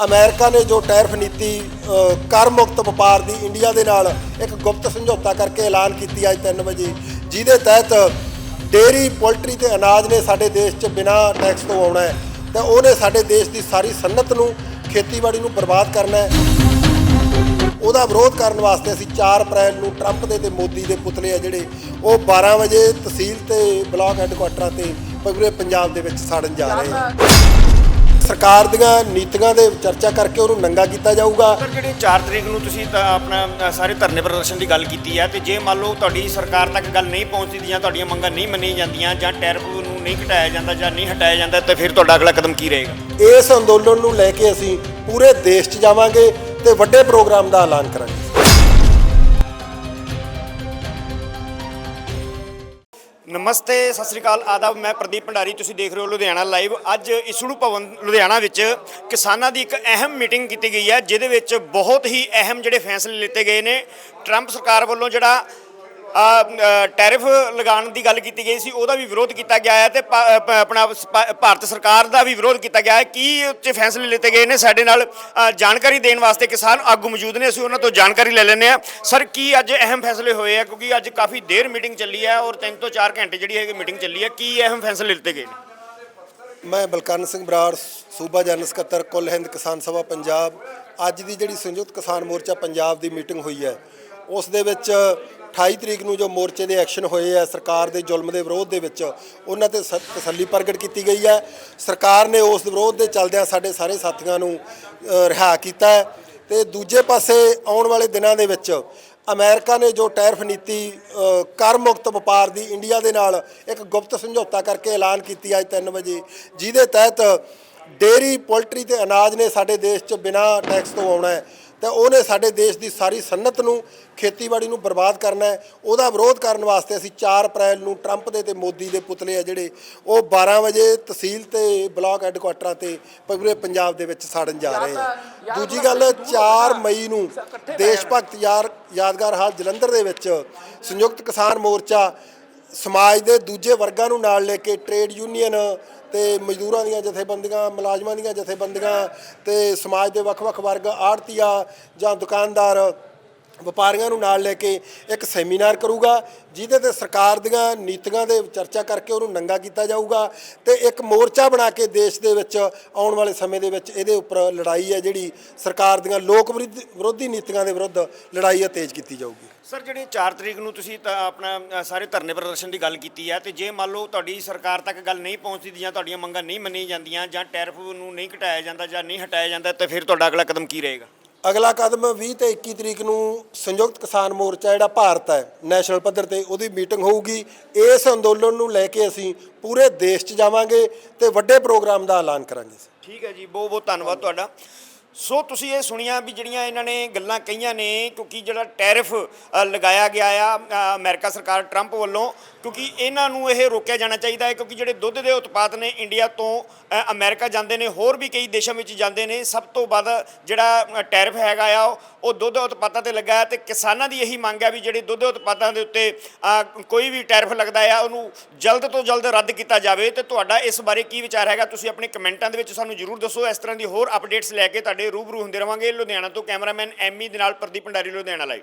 America ਨੇ ਜੋ tariff ਨੀਤੀ ਕਰ ਮੁਕਤ ਵਪਾਰ ਦੀ ਇੰਡੀਆ ਦੇ ਨਾਲ ਇੱਕ ਗੁਪਤ ਸਮਝੌਤਾ ਕਰਕੇ ਐਲਾਨ ਕੀਤੀ ਅੱਜ 3 ਵਜੇ, ਜਿਹਦੇ ਤਹਿਤ ਡੇਰੀ ਪੋਲਟਰੀ ਤੇ ਅਨਾਜ ਨੇ ਸਾਡੇ ਦੇਸ਼ 'ਚ ਬਿਨਾਂ ਟੈਕਸ ਤੋਂ ਆਉਣਾ ਹੈ। ਤੇ ਉਹਨੇ ਸਾਡੇ ਦੇਸ਼ ਦੀ ਸਾਰੀ ਸਨਅਤ ਨੂੰ, ਖੇਤੀਬਾੜੀ ਨੂੰ ਬਰਬਾਦ ਕਰਨਾ ਹੈ। ਉਹਦਾ ਵਿਰੋਧ ਕਰਨ ਵਾਸਤੇ ਅਸੀਂ 4 ਅਪ੍ਰੈਲ ਨੂੰ ਟਰੰਪ ਦੇ ਤੇ ਮੋਦੀ ਦੇ ਪੁਤਲੇ ਆ ਜਿਹੜੇ, ਉਹ 12 ਵਜੇ ਤਹਿਸੀਲ ਤੇ ਬਲਾਕ ਹੈੱਡਕੁਆਟਰਾਂ ਤੇ ਪੂਰੇ ਪੰਜਾਬ ਦੇ ਵਿੱਚ ਸਾੜਨ ਜਾ ਰਹੇ ਆ ਸਰਕਾਰ ਦੀਆਂ ਨੀਤੀਆਂ ਦੇ ਚਰਚਾ ਕਰਕੇ ਉਹਨੂੰ ਨੰਗਾ ਕੀਤਾ ਜਾਊਗਾ। ਸਰ ਜਿਹੜੀ 4 ਤਰੀਕ ਨੂੰ ਤੁਸੀਂ ਤਾਂ ਆਪਣਾ ਅ, ਸਾਰੇ ਧਰਨੇ ਪ੍ਰਦਰਸ਼ਨ ਦੀ ਗੱਲ ਕੀਤੀ ਹੈ ਤੇ ਜੇ ਮੰਨ ਲਓ ਤੁਹਾਡੀ ਸਰਕਾਰ ਤੱਕ ਗੱਲ ਨਹੀਂ ਪਹੁੰਚਦੀ ਜਾਂ ਤੁਹਾਡੀਆਂ ਮੰਗਾਂ ਨਹੀਂ ਮੰਨੀਆਂ ਜਾਂਦੀਆਂ ਜਾਂ ਟੈਰਿਫ ਨੂੰ ਨਹੀਂ ਘਟਾਇਆ ਜਾਂਦਾ ਜਾਂ ਨਹੀਂ ਹਟਾਇਆ ਜਾਂਦਾ ਤਾਂ ਫਿਰ ਤੁਹਾਡਾ ਅਗਲਾ ਕਦਮ ਕੀ ਰਹੇਗਾ? ਇਸ ਅੰਦੋਲਨ ਨੂੰ ਲੈ ਕੇ ਅਸੀਂ ਪੂਰੇ ਦੇਸ਼ 'ਚ ਜਾਵਾਂਗੇ ਤੇ ਵੱਡੇ ਪ੍ਰੋਗਰਾਮ ਦਾ ਐਲਾਨ ਕਰਾਂਗੇ। ਨਮਸਤੇ, ਸਤਿ ਸ੍ਰੀ ਅਕਾਲ, ਆਦਾਬ, ਮੈਂ ਪ੍ਰਦੀਪ ਭੰਡਾਰੀ, ਤੁਸੀਂ ਦੇਖ ਰਹੇ ਹੋ ਲੁਧਿਆਣਾ ਲਾਈਵ। ਅੱਜ ਇਸੜੂ ਭਵਨ, ਲੁਧਿਆਣਾ ਵਿੱਚ ਕਿਸਾਨਾਂ ਦੀ ਇੱਕ ਅਹਿਮ ਮੀਟਿੰਗ ਕੀਤੀ ਗਈ ਹੈ, ਜਿਹਦੇ ਵਿੱਚ ਬਹੁਤ ਹੀ ਅਹਿਮ ਜਿਹੜੇ ਫੈਸਲੇ ਲਿੱਤੇ ਗਏ ਨੇ। ਟਰੰਪ ਸਰਕਾਰ ਵੱਲੋਂ ਜਿਹੜਾ ਟੈਰਿਫ ਲਗਾਉਣ ਦੀ ਗੱਲ ਕੀਤੀ ਗਈ ਸੀ, ਉਹਦਾ ਵੀ ਵਿਰੋਧ ਕੀਤਾ ਗਿਆ ਹੈ ਤੇ ਪਾ- ਆਪਣਾ ਭਾਰਤ ਸਰਕਾਰ ਦਾ ਵੀ ਵਿਰੋਧ ਕੀਤਾ ਗਿਆ ਹੈ। ਕੀ ਉੱਚ ਫੈਸਲੇ ਲਿੱਤੇ ਗਏ ਨੇ ਸਾਡੇ ਨਾਲ? ਜਾਣਕਾਰੀ ਦੇਣ ਵਾਸਤੇ ਕਿਸਾਨ ਆਗੂ ਮੌਜੂਦ ਨੇ, ਅਸੀਂ ਉਹਨਾਂ ਤੋਂ ਜਾਣਕਾਰੀ ਲੈ ਲੈਂਦੇ ਆ ਸਰ, ਕੀ ਅੱਜ ਅਹਿਮ ਫੈਸਲੇ ਹੋਏ ਆ? ਕਿਉਂਕਿ ਅੱਜ ਕਾਫੀ ਦੇਰ ਮੀਟਿੰਗ ਚੱਲੀ ਹੈ ਔਰ 3 ਤੋਂ 4 ਘੰਟੇ ਜਿਹੜੀ ਹੈ ਮੀਟਿੰਗ ਚੱਲੀ ਹੈ। ਕੀ ਅਹਿਮ ਫੈਸਲੇ ਲਿੱਤੇ ਗਏ ਨੇ? ਮੈਂ ਬਲਕਰਨ ਸਿੰਘ ਬਰਾੜ, ਸੂਬਾ ਜਨਰਲ ਸਕੱਤਰ, ਕੁੱਲ ਹਿੰਦ ਕਿਸਾਨ ਸਭਾ ਪੰਜਾਬ। ਅੱਜ ਦੀ ਜਿਹੜੀ ਸੰਯੁਕਤ ਕਿਸਾਨ ਮੋਰਚਾ ਪੰਜਾਬ ਦੀ ਮੀਟਿੰਗ ਹੋਈ ਹੈ, ਉਸ ਦੇ ਵਿੱਚ 28 ਤਰੀਕ ਨੂੰ ਜੋ ਮੋਰਚੇ ਦੇ ਐਕਸ਼ਨ ਹੋਏ ਆ ਸਰਕਾਰ ਦੇ ਜ਼ੁਲਮ ਦੇ ਵਿਰੋਧ ਦੇ ਵਿੱਚ ਉਹਨਾਂ ਤੇ ਸ- ਤਸੱਲੀ ਪ੍ਰਗਟ ਕੀਤੀ ਗਈ ਹੈ। ਸਰਕਾਰ ਨੇ ਉਸ ਵਿਰੋਧ ਦੇ ਚੱਲਦਿਆਂ ਸਾਡੇ ਸਾਰੇ ਸਾਥੀਆਂ ਨੂੰ ਅ, ਰਿਹਾ ਕੀਤਾ ਹੈ। ਤੇ ਦੂਜੇ ਪਾਸੇ ਆਉਣ ਵਾਲੇ ਦਿਨਾਂ ਦੇ ਵਿੱਚ ਅਮਰੀਕਾ ਨੇ ਜੋ ਟੈਰਫ ਨੀਤੀ ਅ, ਕਰ ਮੁਕਤ ਵਪਾਰ ਦੀ ਇੰਡੀਆ ਦੇ ਨਾਲ ਇੱਕ ਗੁਪਤ ਸਮਝੌਤਾ ਕਰਕੇ ਐਲਾਨ ਕੀਤੀ ਅੱਜ 3 ਵਜੇ ਜਿਹਦੇ ਤਹਿਤ ਡੇਰੀ ਪੋਲਟਰੀ ਤੇ ਅਨਾਜ ਨੇ ਸਾਡੇ ਦੇਸ਼ 'ਚ ਬਿਨਾਂ ਟੈਕਸ ਤੋਂ ਆਉਣਾ ਹੈ। ਤੇ ਉਹਨੇ ਸਾਡੇ ਦੇਸ਼ ਦੀ ਸਾਰੀ ਸਨਅਤ ਨੂੰ ਖੇਤੀਬਾੜੀ ਨੂੰ ਬਰਬਾਦ ਕਰਨਾ ਹੈ। ਉਹਦਾ ਵਿਰੋਧ ਕਰਨ ਵਾਸਤੇ ਅਸੀਂ 4 ਅਪ੍ਰੈਲ ਨੂੰ ਟਰੰਪ ਦੇ ਤੇ ਮੋਦੀ ਦੇ ਪੁਤਲੇ ਆ ਜਿਹੜੇ ਉਹ 12 ਵਜੇ ਤਹਿਸੀਲ ਤੇ ਬਲਾਕ ਹੈੱਡਕੁਆਟਰਾਂ ਤੇ ਪੂਰੇ ਪੰਜਾਬ ਦੇ ਵਿੱਚ ਸਾੜਨ ਜਾ ਰਹੇ ਆ। ਦੂਜੀ ਗੱਲ 4 ਮਈ ਨੂੰ ਦੇਸ਼ ਭਗਤ ਯਾਰ ਯਾਦਗਾਰ ਹਾਲ ਜਲੰਧਰ ਦੇ ਵਿੱਚ ਸੰਯੁਕਤ ਕਿਸਾਨ ਮੋਰਚਾ ਸਮਾਜ ਦੇ ਦੂਜੇ ਵਰਗਾਂ ਨੂੰ ਨਾਲ ਲੈ ਕੇ ਟ੍ਰੇਡ ਯੂਨੀਅਨ ਤੇ ਮਜ਼ਦੂਰਾਂ ਦੀਆਂ ਜਥੇਬੰਦੀਆਂ, ਮੁਲਾਜ਼ਮਾਂ ਦੀਆਂ ਜਥੇਬੰਦੀਆਂ ਤੇ ਸਮਾਜ ਦੇ ਵੱਖ-ਵੱਖ ਵਰਗ ਆੜਤੀਆ ਜਾਂ ਦੁਕਾਨਦਾਰ ਵਪਾਰੀਆਂ ਨੂੰ ਨਾਲ ਲੈ ਕੇ ਇੱਕ ਸੈਮੀਨਾਰ ਕਰੂਗਾ, ਜਿਹਦੇ ਤੇ ਸਰਕਾਰ ਦੀਆਂ ਨੀਤੀਆਂ ਦੇ ਚਰਚਾ ਕਰਕੇ ਉਹਨੂੰ ਨੰਗਾ ਕੀਤਾ ਜਾਊਗਾ ਤੇ ਇੱਕ ਮੋਰਚਾ ਬਣਾ ਕੇ ਦੇਸ਼ ਦੇ ਵਿੱਚ ਆਉਣ ਵਾਲੇ ਸਮੇਂ ਦੇ ਵਿੱਚ ਇਹਦੇ ਉੱਪਰ ਲੜਾਈ ਹੈ ਜਿਹੜੀ ਸਰਕਾਰ ਦੀਆਂ ਲੋਕ ਵਿਰੋਧੀ ਵਿਰੋਧੀ ਨੀਤੀਆਂ ਦੇ ਵਿਰੁੱਧ ਲੜਾਈ ਹੈ, ਤੇਜ਼ ਕੀਤੀ ਜਾਊਗੀ। ਸਰ, ਜਿਹੜੀ 4 ਤਰੀਕ ਨੂੰ ਤੁਸੀਂ ਤਾਂ ਆਪਣਾ ਸਾਰੇ ਧਰਨੇ ਪ੍ਰਦਰਸ਼ਨ ਦੀ ਗੱਲ ਕੀਤੀ ਹੈ, ਤੇ ਜੇ ਮੰਨ ਲਓ ਤੁਹਾਡੀ ਸਰਕਾਰ ਤੱਕ ਗੱਲ ਨਹੀਂ ਪਹੁੰਚਦੀ ਜਾਂ ਤੁਹਾਡੀਆਂ ਮੰਗਾਂ ਨਹੀਂ ਮੰਨੀਆਂ ਜਾਂਦੀਆਂ ਜਾਂ ਟੈਰਫ ਨੂੰ ਨਹੀਂ ਘਟਾਇਆ ਜਾਂਦਾ ਜਾਂ ਨਹੀਂ ਹਟਾਇਆ ਜਾਂਦਾ, ਤਾਂ ਫਿਰ ਤੁਹਾਡਾ ਅਗਲਾ ਕਦਮ ਕੀ ਰਹੇਗਾ? ਅਗਲਾ ਕਦਮ 20 ਤੇ 21 ਤਰੀਕ ਨੂੰ ਸੰਯੁਕਤ ਕਿਸਾਨ ਮੋਰਚਾ ਜਿਹੜਾ ਭਾਰਤ ਹੈ, ਨੈਸ਼ਨਲ ਪੱਧਰ ਤੇ ਉਹਦੀ ਮੀਟਿੰਗ ਹੋਊਗੀ। ਇਸ ਅੰਦੋਲਨ ਨੂੰ ਲੈ ਕੇ ਅਸੀਂ ਪੂਰੇ ਦੇਸ਼ 'ਚ ਜਾਵਾਂਗੇ ਤੇ ਵੱਡੇ ਪ੍ਰੋਗਰਾਮ ਦਾ ਐਲਾਨ ਕਰਾਂਗੇ। ਠੀਕ ਹੈ ਜੀ ਬਹੁਤ ਬਹੁਤ ਧੰਨਵਾਦ ਤੁਹਾਡਾ। ਸੋ ਤੁਸੀਂ ਇਹ ਸੁਣੀਆਂ ਵੀ ਜਿਹੜੀਆਂ ਇਹਨਾਂ ਨੇ ਗੱਲਾਂ ਕਹੀਆਂ ਨੇ ਕਿਉਂਕਿ ਜਿਹੜਾ ਟੈਰਿਫ ਲਗਾਇਆ ਗਿਆ ਆ ਅ, ਅਮਰੀਕਾ ਸਰਕਾਰ ਟਰੰਪ ਵੱਲੋਂ ਕਿਉਂਕਿ ਇਹਨਾਂ ਨੂੰ ਇਹ ਰੋਕਿਆ ਜਾਣਾ ਚਾਹੀਦਾ ਹੈ ਕਿਉਂਕਿ ਜਿਹੜੇ ਦੁੱਧ ਦੇ ਉਤਪਾਦ ਨੇ ਇੰਡੀਆ ਤੋਂ ਅ, ਅਮਰੀਕਾ ਜਾਂਦੇ ਨੇ ਹੋਰ ਵੀ ਕਈ ਦੇਸ਼ਾਂ ਵਿੱਚ ਜਾਂਦੇ ਨੇ ਸਭ ਤੋਂ ਵੱਧ ਜਿਹੜਾ ਅ, ਟੈਰਿਫ ਹੈਗਾ ਆ ਉਹ- ਦੁੱਧ ਉਤਪਾਦਾਂ ਤੇ ਲੱਗਾ ਹੈ ਤੇ ਕਿਸਾਨਾਂ ਦੀ ਇਹੀ ਮੰਗ ਹੈ ਵੀ ਜਿਹੜੇ ਦੁੱਧ ਉਤਪਾਦਾਂ ਦੇ ਉੱਤੇ ਕੋਈ ਵੀ ਟੈਰਿਫ ਲੱਗਦਾ ਆ ਉਹਨੂੰ ਜਲਦ ਤੋਂ ਜਲਦ ਰੱਦ ਕੀਤਾ ਜਾਵੇ। ਤੇ ਤੁਹਾਡਾ ਇਸ ਬਾਰੇ ਕੀ ਵਿਚਾਰ ਹੈਗਾ ਤੁਸੀਂ ਆਪਣੇ ਕਮੈਂਟਾਂ ਦੇ ਵਿੱਚ ਸਾਨੂੰ ਜਰੂਰ ਦੱਸੋ ਇਸ ਤਰ੍ਹਾਂ ਦੀ ਹੋਰ ਅਪਡੇਟਸ ਲੈ ਕੇ ਤੁਹਾਡੇ ਤੁਹਾਡੇ ਰੂਬਰੂ ਹੁੰਦੇ ਰਵਾਂਗੇ ਲੁਧਿਆਣਾ ਤੋਂ ਕੈਮਰਾਮੈਨ ਐਮੀ ਦੇ ਨਾਲ ਪ੍ਰਦੀਪ ਭੰਡਾਰੀ ਲੁਧਿਆਣਾ ਲਾਈਵ